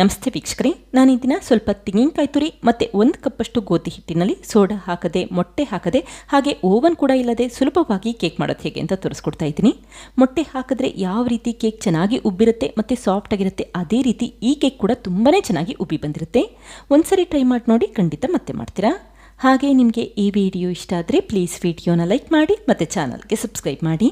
ನಮಸ್ತೆ ವೀಕ್ಷಕರೇ, ನಾನು ಈ ದಿನ ಸ್ವಲ್ಪ ತೆಂಗಿನಕಾಯಿ ತುರಿ ಮತ್ತು ಒಂದು ಕಪ್ಪಷ್ಟು ಗೋಧಿ ಹಿಟ್ಟಿನಲ್ಲಿ ಸೋಡಾ ಹಾಕದೆ, ಮೊಟ್ಟೆ ಹಾಕದೆ, ಹಾಗೆ ಓವನ್ ಕೂಡ ಇಲ್ಲದೆ ಸುಲಭವಾಗಿ ಕೇಕ್ ಮಾಡೋದು ಹೇಗೆ ಅಂತ ತೋರಿಸ್ಕೊಡ್ತಾ ಇದ್ದೀನಿ. ಮೊಟ್ಟೆ ಹಾಕಿದ್ರೆ ಯಾವ ರೀತಿ ಕೇಕ್ ಚೆನ್ನಾಗಿ ಉಬ್ಬಿರುತ್ತೆ ಮತ್ತು ಸಾಫ್ಟ್ ಆಗಿರುತ್ತೆ, ಅದೇ ರೀತಿ ಈ ಕೇಕ್ ಕೂಡ ತುಂಬಾ ಚೆನ್ನಾಗಿ ಉಬ್ಬಿ ಬಂದಿರುತ್ತೆ. ಒಂದ್ಸರಿ ಟ್ರೈ ಮಾಡಿ ನೋಡಿ ಖಂಡಿತ ಮತ್ತೆ ಮಾಡ್ತೀರಾ? ಹಾಗೆ ನಿಮಗೆ ಈ ವಿಡಿಯೋ ಇಷ್ಟ ಆದರೆ ಪ್ಲೀಸ್ ವಿಡಿಯೋನ ಲೈಕ್ ಮಾಡಿ ಮತ್ತು ಚಾನಲ್ಗೆ ಸಬ್ಸ್ಕ್ರೈಬ್ ಮಾಡಿ.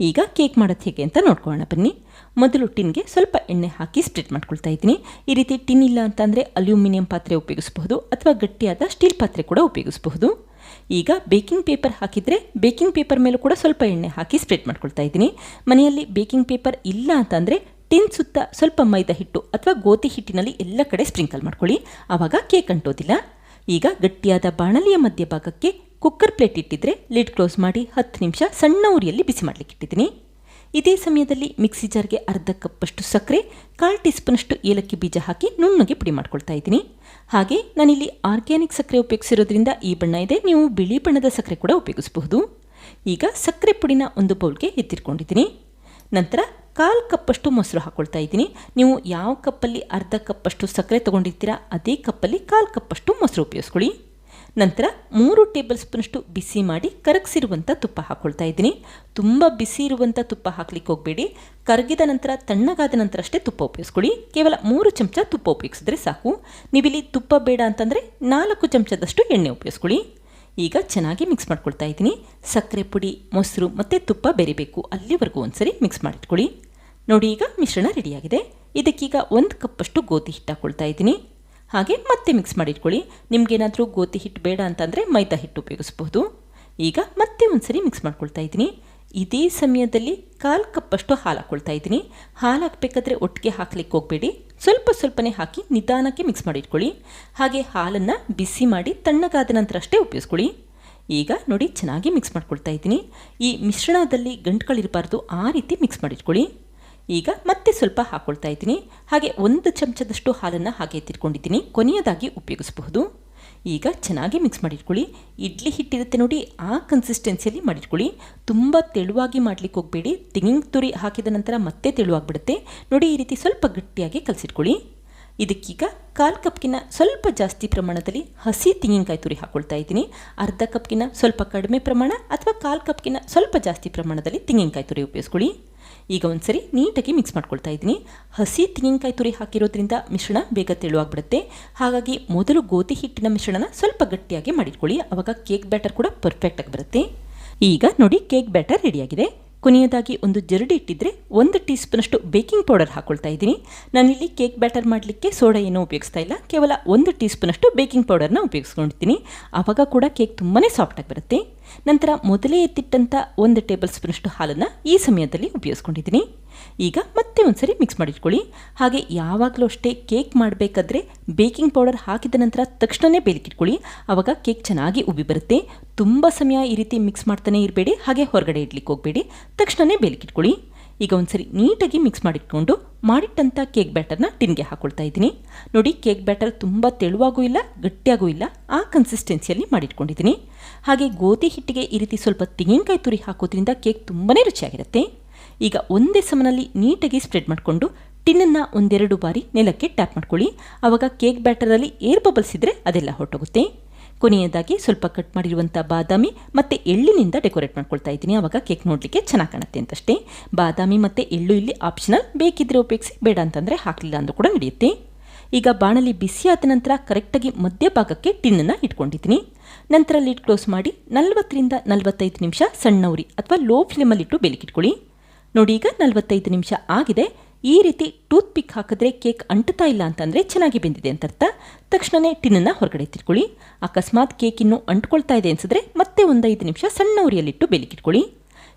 ಈಗ ಕೇಕ್ ಮಾಡೋದು ಹೇಗೆ ಅಂತ ನೋಡ್ಕೊಳ್ಳೋಣ. ಬನ್ನಿ. ಮೊದಲು ಟಿನ್ಗೆ ಸ್ವಲ್ಪ ಎಣ್ಣೆ ಹಾಕಿ ಸ್ಪ್ರೆಡ್ ಮಾಡ್ಕೊಳ್ತಾ ಇದ್ದೀನಿ. ಈ ರೀತಿ ಟಿನ್ ಇಲ್ಲ ಅಂತಂದರೆ ಅಲ್ಯೂಮಿನಿಯಂ ಪಾತ್ರೆ ಉಪಯೋಗಿಸಬಹುದು ಅಥವಾ ಗಟ್ಟಿಯಾದ ಸ್ಟೀಲ್ ಪಾತ್ರೆ ಕೂಡ ಉಪಯೋಗಿಸಬಹುದು. ಈಗ ಬೇಕಿಂಗ್ ಪೇಪರ್ ಹಾಕಿದರೆ ಬೇಕಿಂಗ್ ಪೇಪರ್ ಮೇಲೂ ಕೂಡ ಸ್ವಲ್ಪ ಎಣ್ಣೆ ಹಾಕಿ ಸ್ಪ್ರೆಡ್ ಮಾಡ್ಕೊಳ್ತಾ ಇದ್ದೀನಿ. ಮನೆಯಲ್ಲಿ ಬೇಕಿಂಗ್ ಪೇಪರ್ ಇಲ್ಲ ಅಂತಂದರೆ ಟಿನ್ ಸುತ್ತ ಸ್ವಲ್ಪ ಮೈದಾ ಹಿಟ್ಟು ಅಥವಾ ಗೋಧಿ ಹಿಟ್ಟಿನಲ್ಲಿ ಎಲ್ಲ ಕಡೆ ಸ್ಪ್ರಿಂಕಲ್ ಮಾಡ್ಕೊಳ್ಳಿ. ಆವಾಗ ಕೇಕ್ ಅಂಟೋದಿಲ್ಲ. ಈಗ ಗಟ್ಟಿಯಾದ ಬಾಣಲಿಯ ಮಧ್ಯಭಾಗಕ್ಕೆ ಕುಕ್ಕರ್ ಪ್ಲೇಟ್ ಇಟ್ಟಿದ್ರೆ ಲಿಡ್ ಕ್ಲೋಸ್ ಮಾಡಿ ಹತ್ತು ನಿಮಿಷ ಸಣ್ಣ ಉರಿಯಲ್ಲಿ ಬಿಸಿ ಮಾಡಲಿಕ್ಕೆ ಇಟ್ಟಿದ್ದೀನಿ. ಇದೇ ಸಮಯದಲ್ಲಿ ಮಿಕ್ಸಿ ಜಾರ್ಗೆ ಅರ್ಧ ಕಪ್ಪಷ್ಟು ಸಕ್ಕರೆ, ಕಾಲು ಟೀ ಸ್ಪೂನಷ್ಟು ಏಲಕ್ಕಿ ಬೀಜ ಹಾಕಿ ನುಣ್ಣಗೆ ಪುಡಿ ಮಾಡ್ಕೊಳ್ತಾ ಇದ್ದೀನಿ. ಹಾಗೆ ನಾನಿಲ್ಲಿ ಆರ್ಗ್ಯಾನಿಕ್ ಸಕ್ಕರೆ ಉಪಯೋಗಿಸಿರೋದ್ರಿಂದ ಈ ಬಣ್ಣ ಇದೆ, ನೀವು ಬಿಳಿ ಬಣ್ಣದ ಸಕ್ಕರೆ ಕೂಡ ಉಪಯೋಗಿಸಬಹುದು. ಈಗ ಸಕ್ಕರೆ ಪುಡಿನ ಒಂದು ಬೌಲ್ಗೆ ಎತ್ತಿಟ್ಕೊಂಡಿದ್ದೀನಿ. ನಂತರ ಕಾಲು ಕಪ್ಪಷ್ಟು ಮೊಸರು ಹಾಕ್ಕೊಳ್ತಾ ಇದ್ದೀನಿ. ನೀವು ಯಾವ ಕಪ್ಪಲ್ಲಿ ಅರ್ಧ ಕಪ್ಪಷ್ಟು ಸಕ್ಕರೆ ತೊಗೊಂಡಿರ್ತೀರಾ, ಅದೇ ಕಪ್ಪಲ್ಲಿ ಕಾಲು ಕಪ್ಪಷ್ಟು ಮೊಸರು ಉಪಯೋಗಿಸ್ಕೊಳ್ಳಿ. ನಂತರ ಮೂರು ಟೇಬಲ್ ಸ್ಪೂನಷ್ಟು ಬಿಸಿ ಮಾಡಿ ಕರಗಿಸಿರುವಂಥ ತುಪ್ಪ ಹಾಕ್ಕೊಳ್ತಾ ಇದ್ದೀನಿ. ತುಂಬ ಬಿಸಿ ಇರುವಂಥ ತುಪ್ಪ ಹಾಕ್ಲಿಕ್ಕೆ ಹೋಗಬೇಡಿ. ಕರಗಿದ ನಂತರ ತಣ್ಣಗಾದ ನಂತರ ಅಷ್ಟೇ ತುಪ್ಪ ಉಪಯೋಗಿಸ್ಕೊಳ್ಳಿ. ಕೇವಲ ಮೂರು ಚಮಚ ತುಪ್ಪ ಉಪಯೋಗಿಸಿದ್ರೆ ಸಾಕು. ನೀವಿಲ್ಲಿ ತುಪ್ಪ ಬೇಡ ಅಂತಂದರೆ ನಾಲ್ಕು ಚಮಚದಷ್ಟು ಎಣ್ಣೆ ಉಪಯೋಗಿಸ್ಕೊಳ್ಳಿ. ಈಗ ಚೆನ್ನಾಗಿ ಮಿಕ್ಸ್ ಮಾಡ್ಕೊಳ್ತಾ ಇದ್ದೀನಿ. ಸಕ್ಕರೆ ಪುಡಿ, ಮೊಸರು ಮತ್ತು ತುಪ್ಪ ಬೆರಿಬೇಕು. ಅಲ್ಲಿವರೆಗೂ ಒಂದ್ಸರಿ ಮಿಕ್ಸ್ ಮಾಡಿಟ್ಕೊಳ್ಳಿ. ನೋಡಿ ಈಗ ಮಿಶ್ರಣ ರೆಡಿಯಾಗಿದೆ ಇದಕ್ಕೀಗ ಒಂದು ಕಪ್ಪಷ್ಟು ಗೋಧಿ ಹಿಟ್ಟು ಹಾಕ್ಕೊಳ್ತಾ ಇದ್ದೀನಿ. ಹಾಗೆ ಮತ್ತೆ ಮಿಕ್ಸ್ ಮಾಡಿಟ್ಕೊಳ್ಳಿ ನಿಮಗೇನಾದರೂ ಗೋಧಿ ಹಿಟ್ಟು ಬೇಡ ಅಂತಂದರೆ ಮೈದಾ ಹಿಟ್ಟು ಉಪಯೋಗಿಸ್ಬೋದು ಈಗ ಮತ್ತೆ ಒಂದ್ಸರಿ ಮಿಕ್ಸ್ ಮಾಡ್ಕೊಳ್ತಾ ಇದ್ದೀನಿ. ಇದೇ ಸಮಯದಲ್ಲಿ ಕಾಲು ಕಪ್ಪಷ್ಟು ಹಾಲು ಹಾಕ್ಕೊಳ್ತಾ ಇದ್ದೀನಿ. ಹಾಲು ಹಾಕಬೇಕಾದ್ರೆ ಒಟ್ಟಿಗೆ ಹಾಕ್ಲಿಕ್ಕೆ ಹೋಗಬೇಡಿ. ಸ್ವಲ್ಪ ಸ್ವಲ್ಪನೇ ಹಾಕಿ ನಿಧಾನಕ್ಕೆ ಮಿಕ್ಸ್ ಮಾಡಿಟ್ಕೊಳ್ಳಿ ಹಾಗೆ ಹಾಲನ್ನು ಬಿಸಿ ಮಾಡಿ ತಣ್ಣಗಾದ ನಂತರ ಅಷ್ಟೇ ಉಪಯೋಗಿಸ್ಕೊಳ್ಳಿ. ಈಗ ನೋಡಿ ಚೆನ್ನಾಗಿ ಮಿಕ್ಸ್ ಮಾಡ್ಕೊಳ್ತಾ ಇದ್ದೀನಿ. ಈ ಮಿಶ್ರಣದಲ್ಲಿ ಗಂಟುಗಳಿರಬಾರ್ದು, ಆ ರೀತಿ ಮಿಕ್ಸ್ ಮಾಡಿಟ್ಕೊಳ್ಳಿ ಈಗ ಮತ್ತೆ ಸ್ವಲ್ಪ ಹಾಕ್ಕೊಳ್ತಾ ಇದ್ದೀನಿ. ಹಾಗೆ ಒಂದು ಚಮಚದಷ್ಟು ಹಾಲನ್ನು ಹಾಗೆ ಎತ್ತಿಟ್ಕೊಂಡಿದ್ದೀನಿ. ಕೊನೆಯದಾಗಿ ಉಪಯೋಗಿಸಬಹುದು. ಈಗ ಚೆನ್ನಾಗಿ ಮಿಕ್ಸ್ ಮಾಡಿಟ್ಕೊಳ್ಳಿ. ಇಡ್ಲಿ ಹಿಟ್ಟಿರುತ್ತೆ ನೋಡಿ, ಆ ಕನ್ಸಿಸ್ಟೆನ್ಸಿಯಲ್ಲಿ ಮಾಡಿಟ್ಕೊಳ್ಳಿ. ತುಂಬ ತೆಳುವಾಗಿ ಮಾಡಲಿಕ್ಕೆ ಹೋಗಬೇಡಿ. ತೆಂಗಿನ ತುರಿ ಹಾಕಿದ ನಂತರ ಮತ್ತೆ ತೆಳುವಾಗಿಬಿಡುತ್ತೆ. ನೋಡಿ, ಈ ರೀತಿ ಸ್ವಲ್ಪ ಗಟ್ಟಿಯಾಗಿ ಕಲಸಿಟ್ಕೊಳ್ಳಿ. ಇದಕ್ಕೀಗ ಕಾಲು ಕಪ್ಗಿನ ಸ್ವಲ್ಪ ಜಾಸ್ತಿ ಪ್ರಮಾಣದಲ್ಲಿ ಹಸಿ ತೆಂಗಿನಕಾಯಿ ತುರಿ ಹಾಕೊಳ್ತಾ ಇದ್ದೀನಿ. ಅರ್ಧ ಕಪ್ಗಿನ ಸ್ವಲ್ಪ ಕಡಿಮೆ ಪ್ರಮಾಣ ಅಥವಾ ಕಾಲು ಕಪ್ಗಿನ ಸ್ವಲ್ಪ ಜಾಸ್ತಿ ಪ್ರಮಾಣದಲ್ಲಿ ತೆಂಗಿನಕಾಯಿ ತುರಿ ಉಪಯೋಗಿಸ್ಕೊಳ್ಳಿ. ಈಗ ಒಂದ್ಸರಿ ನೀಟಾಗಿ ಮಿಕ್ಸ್ ಮಾಡ್ಕೊಳ್ತಾ ಇದ್ದೀನಿ. ಹಸಿ ತೆಂಗಿನಕಾಯಿ ತುರಿ ಹಾಕಿರೋದ್ರಿಂದ ಮಿಶ್ರಣ ಬೇಗ ತೆಳುವಾಗ್ಬಿಡುತ್ತೆ. ಹಾಗಾಗಿ ಮೊದಲು ಗೋಧಿ ಹಿಟ್ಟಿನ ಮಿಶ್ರಣನ ಸ್ವಲ್ಪ ಗಟ್ಟಿಯಾಗಿ ಮಾಡಿಟ್ಕೊಳ್ಳಿ. ಆವಾಗ ಕೇಕ್ ಬ್ಯಾಟರ್ ಕೂಡ ಪರ್ಫೆಕ್ಟಾಗಿ ಬರುತ್ತೆ. ಈಗ ನೋಡಿ ಕೇಕ್ ಬ್ಯಾಟರ್ ರೆಡಿಯಾಗಿದೆ ಕೊನೆಯದಾಗಿ ಒಂದು ಜರಡಿ ಇಟ್ಟಿದ್ರೆ ಒಂದು ಟೀ ಸ್ಪೂನಷ್ಟು ಬೇಕಿಂಗ್ ಪೌಡರ್ ಹಾಕ್ಕೊಳ್ತಾ ಇದ್ದೀನಿ. ನಾನಿಲ್ಲಿ ಕೇಕ್ ಬ್ಯಾಟರ್ ಮಾಡಲಿಕ್ಕೆ ಸೋಡಾ ಏನೂ ಉಪಯೋಗಿಸ್ತಾ ಇಲ್ಲ. ಕೇವಲ ಒಂದು ಟೀ ಸ್ಪೂನಷ್ಟು ಬೇಕಿಂಗ್ ಪೌಡರ್ನ ಉಪಯೋಗಿಸ್ಕೊಳ್ತೀನಿ ಆವಾಗ ಕೂಡ ಕೇಕ್ ತುಂಬಾ ಸಾಫ್ಟಾಗಿ ಬರುತ್ತೆ. ನಂತರ ಮೊದಲೇ ಎತ್ತಿಟ್ಟಂಥ ಒಂದು ಟೇಬಲ್ ಸ್ಪೂನಷ್ಟು ಹಾಲನ್ನು ಈ ಸಮಯದಲ್ಲಿ ಉಪಯೋಗಿಸ್ಕೊಂಡಿದ್ದೀನಿ. ಈಗ ಮತ್ತೆ ಒಂದ್ಸರಿ ಮಿಕ್ಸ್ ಮಾಡಿಟ್ಕೊಳ್ಳಿ. ಹಾಗೆ ಯಾವಾಗಲೂ ಅಷ್ಟೇ ಕೇಕ್ ಮಾಡಬೇಕಾದ್ರೆ ಬೇಕಿಂಗ್ ಪೌಡರ್ ಹಾಕಿದ ನಂತರ ತಕ್ಷಣವೇ ಬೇಲಿಕ್ಕಿಟ್ಕೊಳ್ಳಿ ಆವಾಗ ಕೇಕ್ ಚೆನ್ನಾಗಿ ಉಬ್ಬಿ ಬರುತ್ತೆ. ತುಂಬ ಸಮಯ ಈ ರೀತಿ ಮಿಕ್ಸ್ ಮಾಡ್ತಾನೆ ಇರಬೇಡಿ. ಹಾಗೆ ಹೊರಗಡೆ ಇಡ್ಲಿಕ್ಕೆ ಹೋಗಬೇಡಿ. ತಕ್ಷಣವೇ ಬೇಲಿಕ್ಕಿಟ್ಕೊಳ್ಳಿ ಈಗ ಒಂದ್ಸರಿ ನೀಟಾಗಿ ಮಿಕ್ಸ್ ಮಾಡಿಟ್ಕೊಂಡು ಮಾಡಿಟ್ಟಂಥ ಕೇಕ್ ಬ್ಯಾಟರ್ನ ಟಿನ್ಗೆ ಹಾಕೊಳ್ತಾ ಇದ್ದೀನಿ. ನೋಡಿ ಕೇಕ್ ಬ್ಯಾಟರ್ ತುಂಬ ತೆಳುವಾಗೂ ಇಲ್ಲ, ಗಟ್ಟಿಯಾಗೂ ಇಲ್ಲ, ಆ ಕನ್ಸಿಸ್ಟೆನ್ಸಿಯಲ್ಲಿ ಮಾಡಿಟ್ಕೊಂಡಿದ್ದೀನಿ. ಹಾಗೆ ಗೋಧಿ ಹಿಟ್ಟಿಗೆ ಈ ರೀತಿ ಸ್ವಲ್ಪ ತೆಂಗಿನಕಾಯಿ ತುರಿ ಹಾಕೋದ್ರಿಂದ ಕೇಕ್ ತುಂಬಾ ರುಚಿಯಾಗಿರುತ್ತೆ. ಈಗ ಒಂದೇ ಸಮನಲ್ಲಿ ನೀಟಾಗಿ ಸ್ಪ್ರೆಡ್ ಮಾಡಿಕೊಂಡು ಟಿನ್ನನ್ನು ಒಂದೆರಡು ಬಾರಿ ನೆಲಕ್ಕೆ ಟ್ಯಾಪ್ ಮಾಡ್ಕೊಳ್ಳಿ. ಆವಾಗ ಕೇಕ್ ಬ್ಯಾಟರಲ್ಲಿ ಏರ್ ಬಬಲ್ಸ್ ಇದ್ರೆ ಅದೆಲ್ಲ ಹೊರಟೋಗುತ್ತೆ. ಕೊನೆಯದಾಗಿ ಸ್ವಲ್ಪ ಕಟ್ ಮಾಡಿರುವಂಥ ಬಾದಾಮಿ ಮತ್ತು ಎಳ್ಳಿನಿಂದ ಡೆಕೋರೇಟ್ ಮಾಡ್ಕೊಳ್ತಾ ಇದ್ದೀನಿ. ಆವಾಗ ಕೇಕ್ ನೋಡಲಿಕ್ಕೆ ಚೆನ್ನಾಗಿ ಕಾಣುತ್ತೆ ಅಂತಷ್ಟೇ. ಬಾದಾಮಿ ಮತ್ತು ಎಳ್ಳು ಇಲ್ಲಿ ಆಪ್ಷನಲ್ ಬೇಕಿದ್ರೆ ಉಪಯೋಗಿಸಿ, ಬೇಡ ಅಂತಂದರೆ ಹಾಕಲಿಲ್ಲ ಅಂದರೂ ಕೂಡ ನಡೆಯುತ್ತೆ. ಈಗ ಬಾಣಲಿ ಬಿಸಿ ಆದ ನಂತರ ಕರೆಕ್ಟಾಗಿ ಮಧ್ಯಭಾಗಕ್ಕೆ ಟಿನ್ನನ್ನು ಇಟ್ಕೊಂಡಿದ್ದೀನಿ. ನಂತರ ಲಿಡ್ ಕ್ಲೋಸ್ ಮಾಡಿ ನಲವತ್ತರಿಂದ ನಲವತ್ತೈದು ನಿಮಿಷ ಸಣ್ಣ ಉರಿ ಅಥವಾ ಲೋ ಫ್ಲೇಮಲ್ಲಿಟ್ಟು ಬೆಲಿಕ್ಕಿಟ್ಕೊಳ್ಳಿ ನೋಡಿ ಈಗ ನಲವತ್ತೈದು ನಿಮಿಷ ಆಗಿದೆ. ಈ ರೀತಿ ಟೂತ್ ಪಿಕ್ ಹಾಕಿದ್ರೆ ಕೇಕ್ ಅಂಟುತ್ತಾ ಇಲ್ಲ ಅಂತಂದರೆ ಚೆನ್ನಾಗಿ ಬೆಂದಿದೆ ಅಂತ ಅರ್ಥ ತಕ್ಷಣವೇ ಟಿನ್ನನ್ನು ಹೊರಗಡೆ ತಿರ್ಕೊಳ್ಳಿ ಅಕಸ್ಮಾತ್ ಕೇಕ್ ಇನ್ನೂ ಅಂಟ್ಕೊಳ್ತಾ ಇದೆ ಅನಿಸಿದ್ರೆ ಮತ್ತೆ ಒಂದು ಐದು ನಿಮಿಷ ಸಣ್ಣ ಉರಿಯಲ್ಲಿಟ್ಟು ಬೇಲಿಕಿಟ್ಕೊಳ್ಳಿ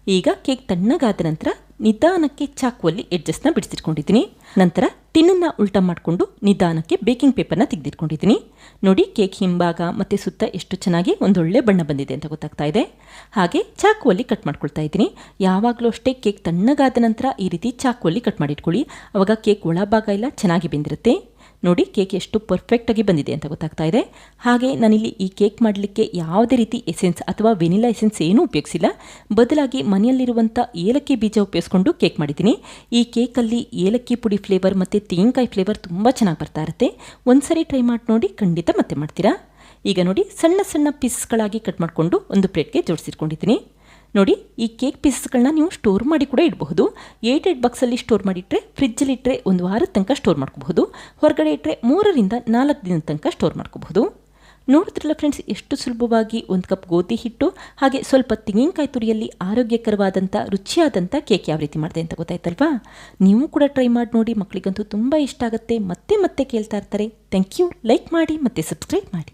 ಈಗ ಕೇಕ್ ತಣ್ಣಗಾದ ನಂತರ ನಿಧಾನಕ್ಕೆ ಚಾಕುವಲ್ಲಿ ಎಡ್ಜಸ್ನ ಬಿಡಿಸಿಟ್ಕೊಂಡಿದ್ದೀನಿ. ನಂತರ ಟಿನ್ನನ್ನು ಉಲ್ಟ ಮಾಡಿಕೊಂಡು ನಿಧಾನಕ್ಕೆ ಬೇಕಿಂಗ್ ಪೇಪರ್ನ ತೆಗೆದಿಟ್ಕೊಂಡಿದ್ದೀನಿ. ನೋಡಿ ಕೇಕ್ ಹಿಂಭಾಗ ಮತ್ತು ಸುತ್ತ ಎಷ್ಟು ಚೆನ್ನಾಗಿ ಒಂದೊಳ್ಳೆ ಬಣ್ಣ ಬಂದಿದೆ ಅಂತ ಗೊತ್ತಾಗ್ತಾ ಇದೆ. ಹಾಗೆ ಚಾಕುವಲ್ಲಿ ಕಟ್ ಮಾಡ್ಕೊಳ್ತಾ ಇದ್ದೀನಿ. ಯಾವಾಗಲೂ ಅಷ್ಟೇ ಕೇಕ್ ತಣ್ಣಗಾದ ನಂತರ ಈ ರೀತಿ ಚಾಕುವಲ್ಲಿ ಕಟ್ ಮಾಡಿಟ್ಕೊಳ್ಳಿ. ಅವಾಗ ಕೇಕ್ ಒಳಭಾಗ ಎಲ್ಲ ಚೆನ್ನಾಗಿ ಬೆಂದಿರುತ್ತೆ. ನೋಡಿ ಕೇಕ್ ಎಷ್ಟು ಪರ್ಫೆಕ್ಟಾಗಿ ಬಂದಿದೆ ಅಂತ ಗೊತ್ತಾಗ್ತಾ ಇದೆ. ಹಾಗೆ ನಾನಿಲ್ಲಿ ಈ ಕೇಕ್ ಮಾಡಲಿಕ್ಕೆ ಯಾವುದೇ ರೀತಿ ಎಸೆನ್ಸ್ ಅಥವಾ ವೆನಿಲಾ ಎಸೆನ್ಸ್ ಏನೂ ಉಪಯೋಗಿಸಿಲ್ಲ. ಬದಲಾಗಿ ಮನೆಯಲ್ಲಿರುವಂಥ ಏಲಕ್ಕಿ ಬೀಜ ಉಪಯೋಗಿಸ್ಕೊಂಡು ಕೇಕ್ ಮಾಡಿದ್ದೀನಿ. ಈ ಕೇಕಲ್ಲಿ ಏಲಕ್ಕಿ ಪುಡಿ ಫ್ಲೇವರ್ ಮತ್ತು ತೆಂಗಿನಕಾಯಿ ಫ್ಲೇವರ್ ತುಂಬ ಚೆನ್ನಾಗಿ ಬರ್ತಾ ಇರುತ್ತೆ. ಒಂದ್ಸರಿ ಟ್ರೈ ಮಾಡಿ ನೋಡಿ ಖಂಡಿತ ಮತ್ತೆ ಮಾಡ್ತೀರಾ? ಈಗ ನೋಡಿ ಸಣ್ಣ ಸಣ್ಣ ಪೀಸ್ಗಳಾಗಿ ಕಟ್ ಮಾಡಿಕೊಂಡು ಒಂದು ಪ್ಲೇಟ್ಗೆ ಜೋಡಿಸಿಟ್ಕೊಂಡಿದ್ದೀನಿ. ನೋಡಿ, ಈ ಕೇಕ್ ಪೀಸಸ್ಗಳನ್ನ ನೀವು ಸ್ಟೋರ್ ಮಾಡಿ ಕೂಡ ಇಡಬಹುದು. ಏಟ್ ಏಟ್ ಬಾಕ್ಸಲ್ಲಿ ಸ್ಟೋರ್ ಮಾಡಿಟ್ರೆ ಫ್ರಿಜ್ಜಲ್ಲಿ ಇಟ್ಟರೆ ಒಂದು ವಾರದ ತನಕ ಸ್ಟೋರ್ ಮಾಡ್ಕೋಬಹುದು. ಹೊರಗಡೆ ಇಟ್ಟರೆ ಮೂರರಿಂದ ನಾಲ್ಕು ದಿನದ ತನಕ ಸ್ಟೋರ್ ಮಾಡ್ಕೋಬಹುದು. ನೋಡಿದ್ರಲ್ಲ ಫ್ರೆಂಡ್ಸ್ ಎಷ್ಟು ಸುಲಭವಾಗಿ ಒಂದು ಕಪ್ ಗೋಧಿ ಹಿಟ್ಟು, ಹಾಗೆ ಸ್ವಲ್ಪ ತೆಂಗಿನಕಾಯಿ ತುರಿಯಲ್ಲಿ ಆರೋಗ್ಯಕರವಾದಂಥ ರುಚಿಯಾದಂಥ ಕೇಕ್ ಯಾವ ರೀತಿ ಮಾಡಿದೆ ಅಂತ ಗೊತ್ತಾಯ್ತಲ್ವಾ? ನೀವು ಕೂಡ ಟ್ರೈ ಮಾಡಿ ನೋಡಿ, ಮಕ್ಕಳಿಗಂತೂ ತುಂಬ ಇಷ್ಟ ಆಗುತ್ತೆ. ಮತ್ತೆ ಮತ್ತೆ ಕೇಳ್ತಾ ಇರ್ತಾರೆ. ಥ್ಯಾಂಕ್ ಯು ಲೈಕ್ ಮಾಡಿ, ಮತ್ತು ಸಬ್ಸ್ಕ್ರೈಬ್ ಮಾಡಿ.